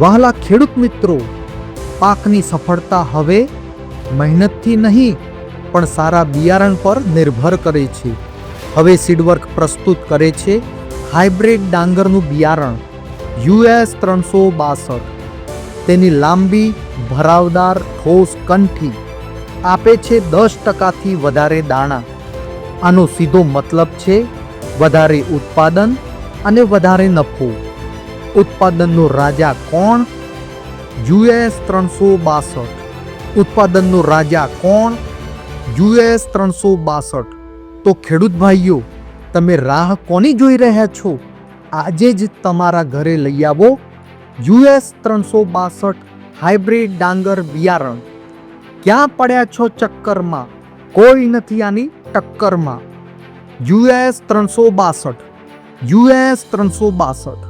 વહાલા ખેડૂત મિત્રો, પાકની સફળતા હવે મહેનતથી નહીં, પણ સારા બિયારણ પર નિર્ભર કરે છે. હવે સીડવર્ક પ્રસ્તુત કરે છે હાઇબ્રિડ ડાંગરનું બિયારણ, યુએસ ત્રણસો બાસઠ. તેની લાંબી, ભરાવદાર, ઠોસ કંઠી આપે છે દસ ટકાથી વધારે દાણા. આનો સીધો મતલબ છે વધારે ઉત્પાદન અને વધારે નફો. ઉત્પાદનનો રાજા કોણ? યુએસ ત્રણસો બાસઠ. ઉત્પાદનનો રાજા કોણ? યુએસ ત્રણસો બાસઠ. તો ખેડૂત ભાઈઓ, તમે રાહ કોની જોઈ રહ્યા છો? આજે જ તમારા ઘરે લઈ આવો યુએસ ત્રણસો બાસઠ હાઇબ્રિડ ડાંગર બિયારણ. ક્યાં પડ્યા છો ચક્કરમાં? કોઈ નથી આની ટક્કરમાં. યુએસ ત્રણસો બાસઠ. યુએસ ત્રણસો બાસઠ.